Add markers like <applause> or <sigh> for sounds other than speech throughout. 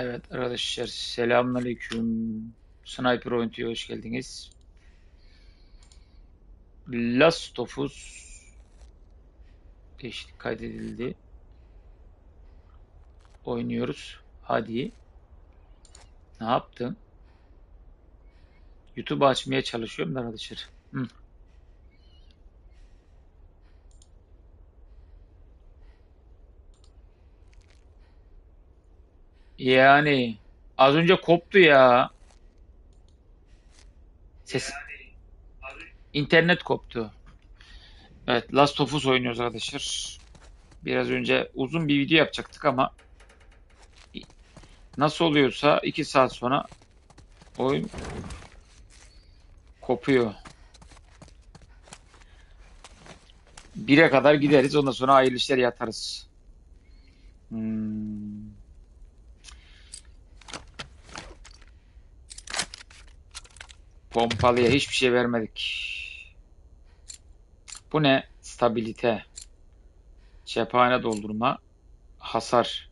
Evet arkadaşlar selamünaleyküm. Sniper Oyuntu'ya hoş geldiniz. Last of Us değişiklik kaydedildi. Oynuyoruz. Hadi. Ne yaptın? YouTube açmaya çalışıyorum da arkadaşlar. Hı. Yani az önce koptu ya. Ses internet koptu. Evet, Last of Us oynuyoruz arkadaşlar. Biraz önce uzun bir video yapacaktık ama nasıl oluyorsa 2 saat sonra oyun kopuyor. 1'e kadar gideriz. Ondan sonra hayırlı işler yatarız. Hmm. Pompalıya hiçbir şey vermedik. Bu ne? Stabilite. Cephane doldurma. Hasar.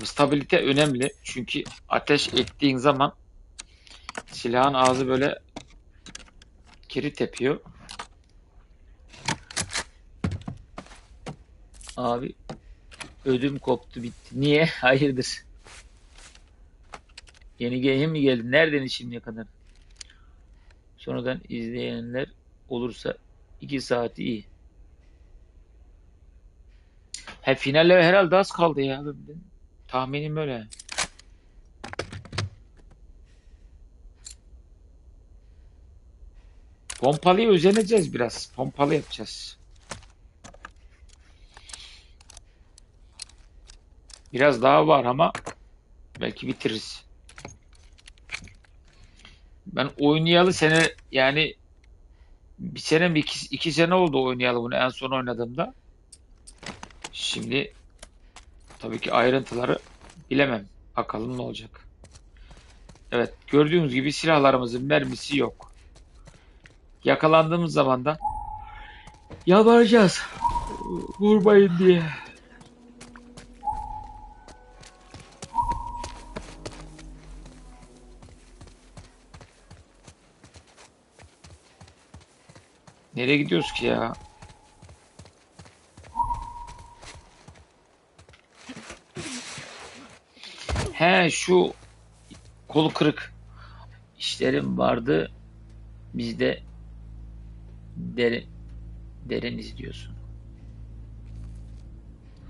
Bu stabilite önemli. Çünkü ateş ettiğin zaman silahın ağzı böyle geri tepiyor. Abi ödüm koptu bitti. Niye? <laughs> Hayırdır? Yeni game mi geldi? Nereden şimdiye kadar? Sonradan izleyenler olursa 2 saati iyi. He finalle herhalde az kaldı ya. Tahminim böyle. Pompalıya özeneceğiz biraz. Pompalı yapacağız. Biraz daha var ama belki bitiririz. Ben oynayalı sene yani bir sene mi iki, iki sene oldu oynayalı bunu en son oynadığımda. Şimdi tabii ki ayrıntıları bilemem. Bakalım ne olacak. Evet gördüğünüz gibi silahlarımızın mermisi yok. Yakalandığımız zaman da yalvaracağız. Vurmayın diye. Nereye gidiyoruz ki ya? He şu kolu kırık işlerim vardı. Bizde derin, deriniz diyorsun.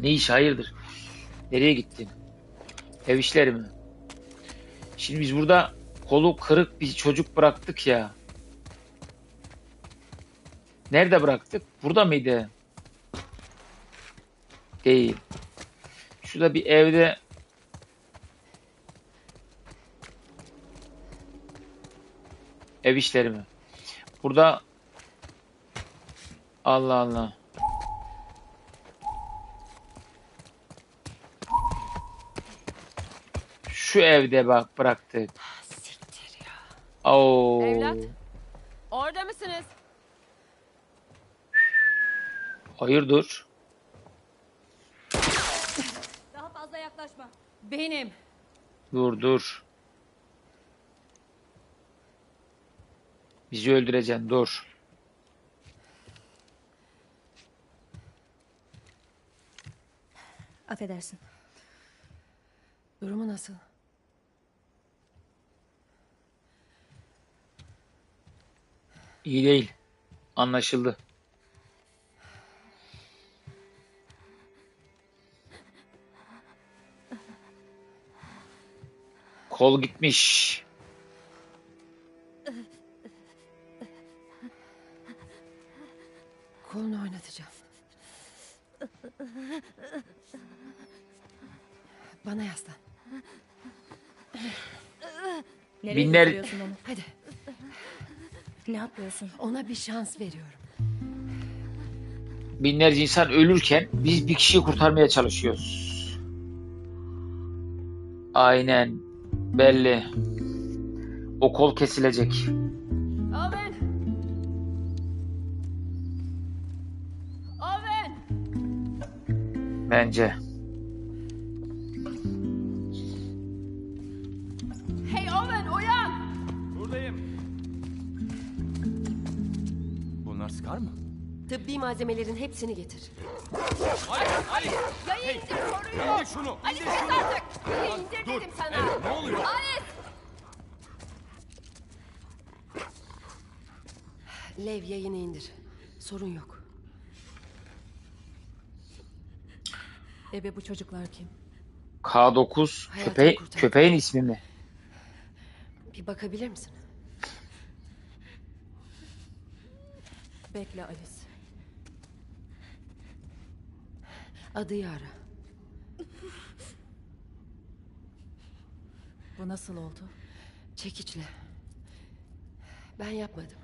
Ne iş hayırdır? Nereye gittin? Ev işleri mi? Şimdi biz burada kolu kırık bir çocuk bıraktık ya. Nerede bıraktık? Burada mıydı? Değil. Şurada bir evde ev işleri mi? Burada Allah Allah. Şu evde bak bıraktık. Siktir ya. Oo. Evlat. Orada mısınız? Hayırdır? Daha fazla yaklaşma. Benim. Dur dur. Bizi öldüreceksin dur. Affedersin. Durumu nasıl? İyi değil. Anlaşıldı. Kol gitmiş. Kolunu oynatacağım. Bana yaslan. Nereye Binler- götürüyorsun onu? Hadi Ne yapıyorsun? ona bir şans veriyorum. Binlerce insan ölürken biz bir kişiyi kurtarmaya çalışıyoruz. Aynen. Belli. O kol kesilecek. Owen! Owen! Bence. Hey Owen uyan! Buradayım. Bunlar sıkar mı? Tıbbi malzemelerin hepsini getir. Hey, indir şunu. Ali kes artık! İndir dedim sana! Ne oluyor? Lev yayını indir. Sorun yok. Ebe bu çocuklar kim? K9 Hayatını kurtar. köpeğin ismi mi? Bir bakabilir misin? Bekle Alice. Adı Yara. Bu nasıl oldu? Çekiçle. Ben yapmadım.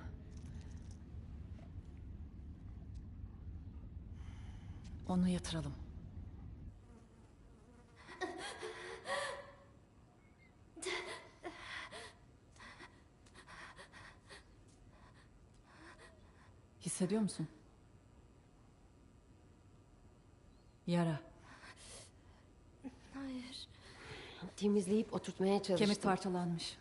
Onu yatıralım. Hissediyor musun? Yara. Temizleyip oturtmaya çalıştım. Kemik parçalanmış.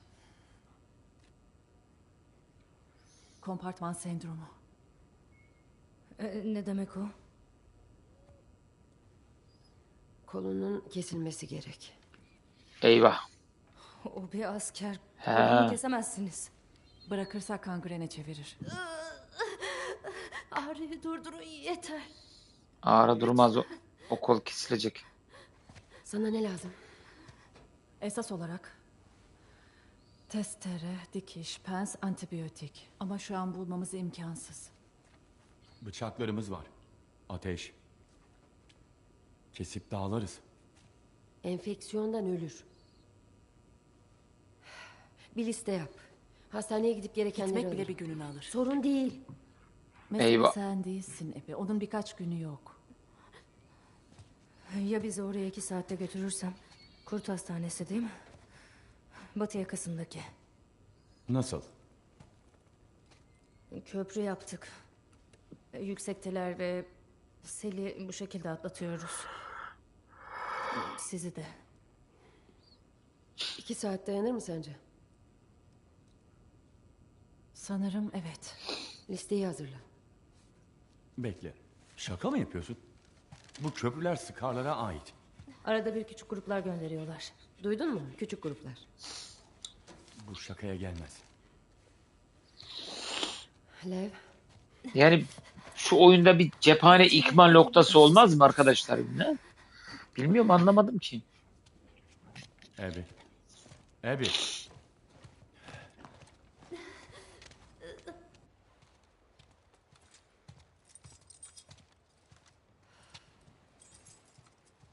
Kompartman sendromu. Ee, ne demek o? Kolunun kesilmesi gerek. Eyvah. O bir asker. He. Kolunu kesemezsiniz. Bırakırsak kangrene çevirir. Ağrıyı durdurun yeter. Ağrı durmaz o. O kol kesilecek. Sana ne lazım? Esas olarak testere, dikiş, pens, antibiyotik. Ama şu an bulmamız imkansız. Bıçaklarımız var. Ateş. Kesip dağlarız. Enfeksiyondan ölür. Bir liste yap. Hastaneye gidip gerekenleri Gitmek bile alırım. bir gününü alır. Sorun değil. Mesela Eyvah. sen değilsin Ebe. Onun birkaç günü yok. Ya bizi oraya iki saatte götürürsem? Kurt hastanesi değil mi? Batı yakasındaki. Nasıl? Köprü yaptık. Yüksekteler ve seli bu şekilde atlatıyoruz. Sizi de. İki saat dayanır mı sence? Sanırım evet. Listeyi hazırla. Bekle. Şaka mı yapıyorsun? Bu köprüler Skarlara ait. Arada bir küçük gruplar gönderiyorlar. Duydun mu? Küçük gruplar. Bu şakaya gelmez. Lev, Yani şu oyunda bir cephane ikmal noktası olmaz mı arkadaşlar? Ne? Bilmiyorum anlamadım ki. Ebi. Ebi.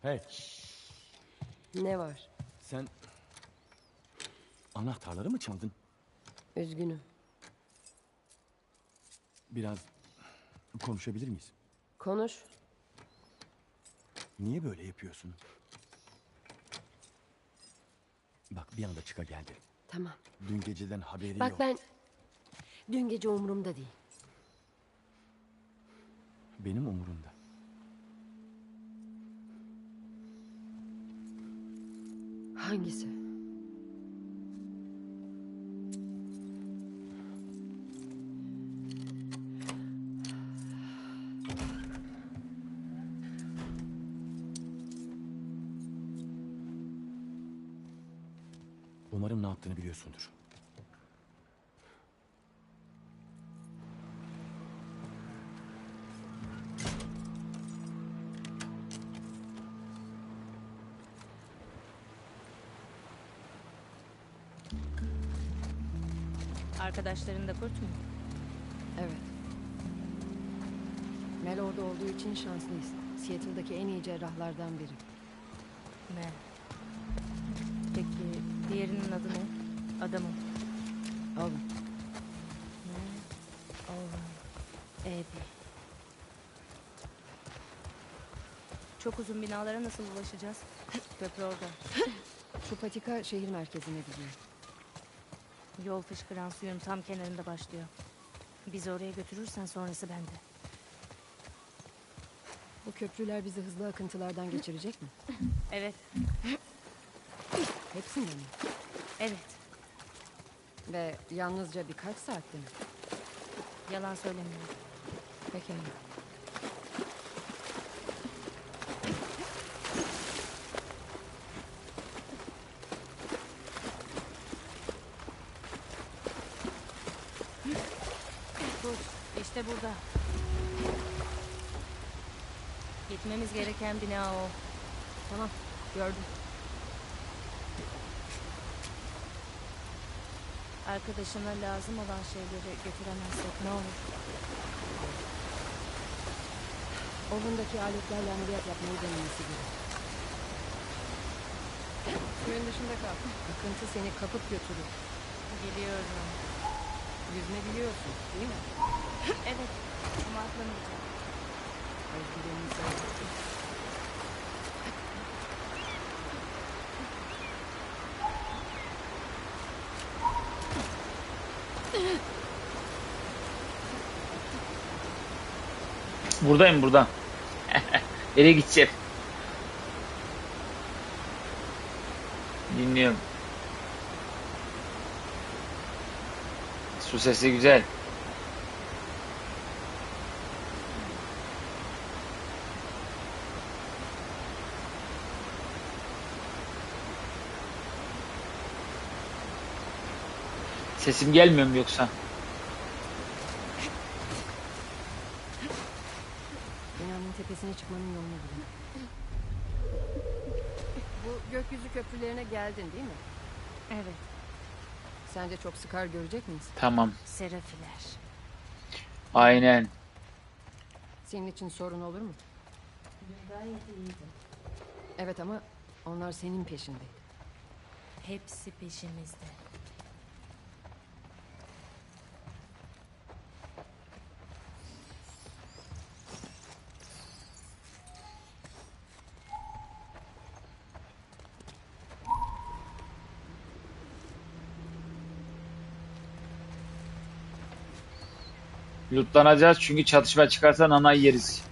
Hey, ne var? sen anahtarları mı çaldın? Üzgünüm. Biraz konuşabilir miyiz? Konuş. Niye böyle yapıyorsun? Bak bir anda çıka geldi. Tamam. Dün geceden haberi Bak yok. ben... Dün gece umurumda değil. Benim umurumda. Hangisi? Umarım ne yaptığını biliyorsundur. Arkadaşların da kurt mu? Evet. Mel orada olduğu için şanslıyız. Seattle'daki en iyi cerrahlardan biri. Ne? Peki diğerinin adı ne? Adamın. Oğlum. Oğlum. Ebi. Çok uzun binalara nasıl ulaşacağız? <laughs> Köprü orada. Şu patika şehir merkezine gidiyor. Yol fışkıran suyun tam kenarında başlıyor. Bizi oraya götürürsen sonrası bende. Bu köprüler bizi hızlı akıntılardan geçirecek mi? <laughs> Evet, Hepsinde mi? evet. Ve yalnızca birkaç saatte mi? Yalan söylemiyorum. Pekala. Dur, işte burada. Gitmemiz gereken bina o. Tamam. Gördüm. Arkadaşına lazım olan şeyleri götüremezsek ne olur? Ovundaki aletlerle ameliyat yapmayı denemesi gerek. Suyun dışında kal. Akıntı seni kapıp götürür. Biliyorum. Yüzme biliyorsun değil mi? Evet, ama atlamayacağım. Buradayım burada. <laughs> Nereye gideceğim? Dinliyorum. Su sesi güzel. Sesim gelmiyor mu yoksa? Binanın tepesine çıkmanın yolunu bulun. Bu gökyüzü köprülerine geldin değil mi? Evet, Sence çok sıkar görecek miyiz? Tamam. serafiler. Aynen. Senin için sorun olur mu? Gayet iyiydi. Evet ama onlar senin peşindeydi. Hepsi peşimizde. Lootlanacağız çünkü çatışma çıkarsa nanayı yeriz.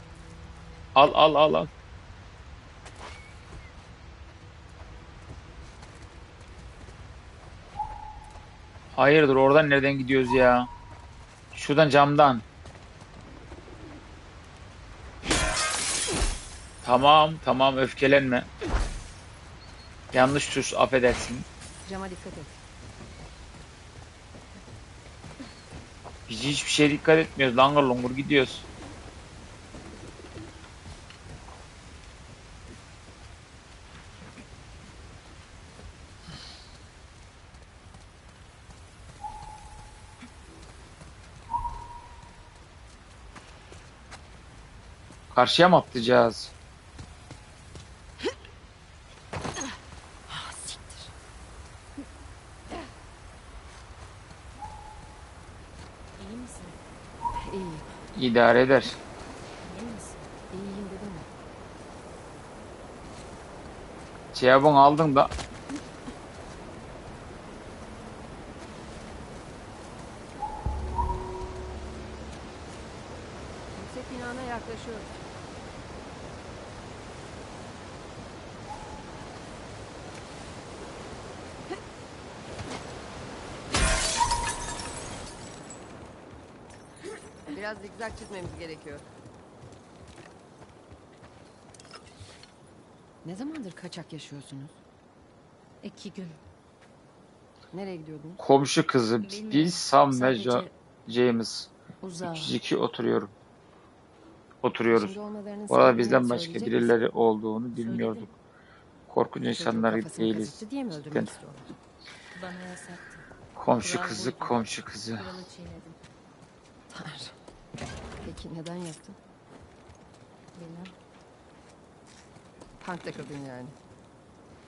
Al al al al. Hayırdır oradan nereden gidiyoruz ya? Şuradan camdan. Tamam tamam öfkelenme. Yanlış tuş affedersin. Cama dikkat et. Biz hiçbir şeye dikkat etmiyoruz. Langır lungur gidiyoruz. Karşıya mı atlayacağız? İyi misin? İyi. İdare eder. Cevabını aldın da Biraz zigzag çizmemiz gerekiyor. Ne zamandır kaçak yaşıyorsunuz? İki gün. Nereye gidiyordunuz? komşu kızı Bilmiyorum. biz Sam ve Jo- Sadece James uzağa. 302 oturuyorum. Oturuyoruz. Şimdi Bu arada bizden başka söyleyecek birileri misin? olduğunu bilmiyorduk. Korkunç Çocuğun insanlar kafasını değiliz. kazıttı diye mi Cidden. istiyorlar? Bana yasaktı. Komşu Kural kızı, buydu. komşu kızı. Kuralı çiğnedim. Tanrım. Peki neden yaptın? Bilmem. Tank takıldın yani.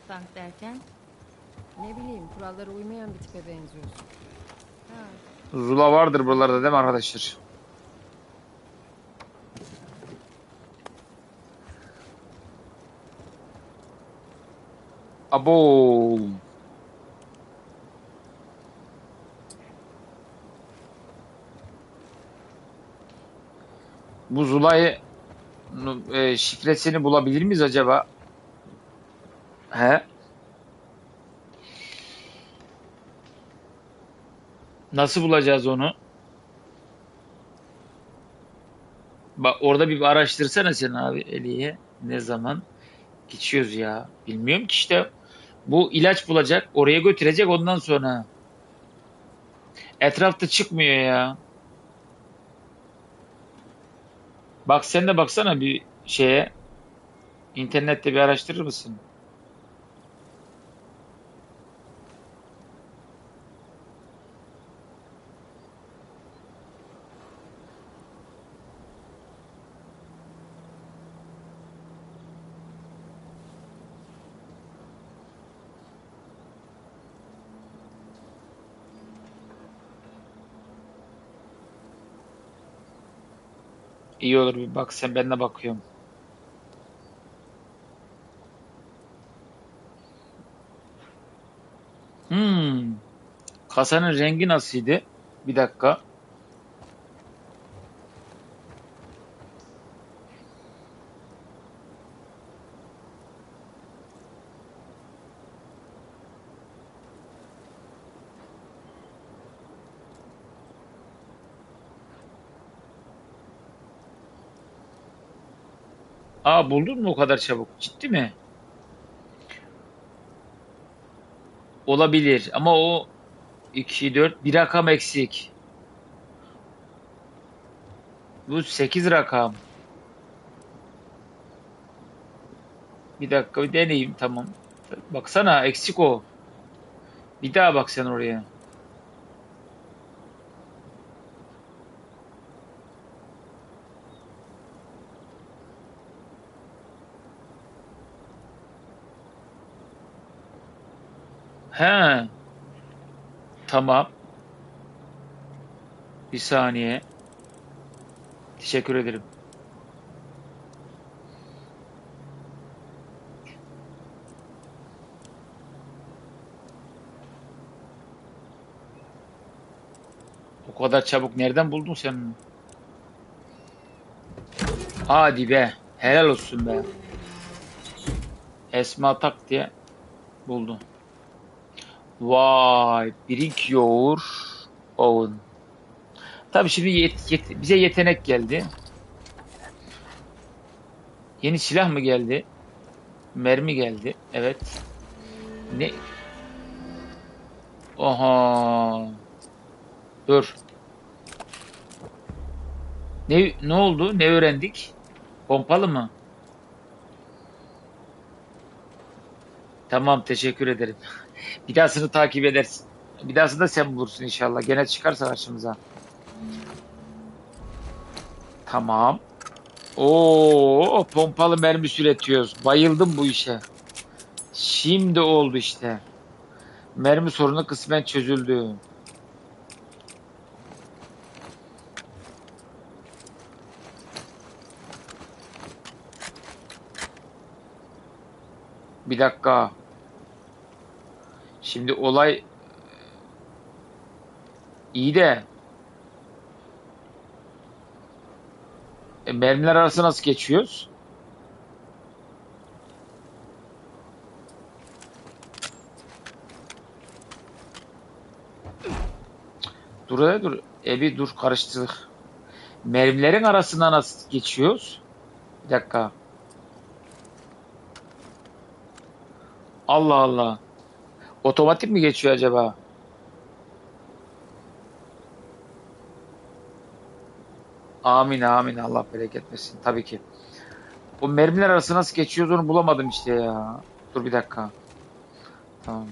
Tank derken? Ne bileyim kurallara uymayan bir tipe benziyorsun. Ha, Zula vardır buralarda değil mi arkadaşlar? Abo. Bu Zula'yı e, şifresini bulabilir miyiz acaba? He? Nasıl bulacağız onu? Bak orada bir araştırsana sen abi Eli'ye. Ne zaman geçiyoruz ya? Bilmiyorum ki işte. Bu ilaç bulacak, oraya götürecek ondan sonra. Etrafta çıkmıyor ya. Bak sen de baksana bir şeye. İnternette bir araştırır mısın? İyi olur bir bak sen ben de bakıyorum. Hmm. Kasanın rengi nasıldı? Bir dakika. Aa buldun mu o kadar çabuk? Ciddi mi? Olabilir ama o 2 4 bir rakam eksik. Bu 8 rakam. Bir dakika bir deneyeyim tamam. Baksana eksik o. Bir daha bak sen oraya. He. Tamam. Bir saniye. Teşekkür ederim. O kadar çabuk nereden buldun sen? Hadi be. Helal olsun be. Esma tak diye buldum. Vay, Brink yoğur oven. Tabii şimdi yet- yet- bize yetenek geldi. Yeni silah mı geldi? Mermi geldi. Evet. Ne? Oha. Dur. Ne ne oldu? Ne öğrendik? Pompalı mı? Tamam, teşekkür ederim. Bir dahasını takip edersin. Bir dahasını da sen bulursun inşallah. Gene çıkarsa karşımıza. Tamam. Oo, pompalı mermi üretiyoruz. Bayıldım bu işe. Şimdi oldu işte. Mermi sorunu kısmen çözüldü. Bir dakika. Şimdi olay iyi de e, mermiler arası nasıl geçiyoruz? Dur hele dur. E bir dur karıştırdık. Mermilerin arasında nasıl geçiyoruz? Bir dakika. Allah Allah. Otomatik mi geçiyor acaba? Amin amin Allah bereket versin tabii ki. O mermiler arası nasıl geçiyoruz onu bulamadım işte ya. Dur bir dakika. Tamam.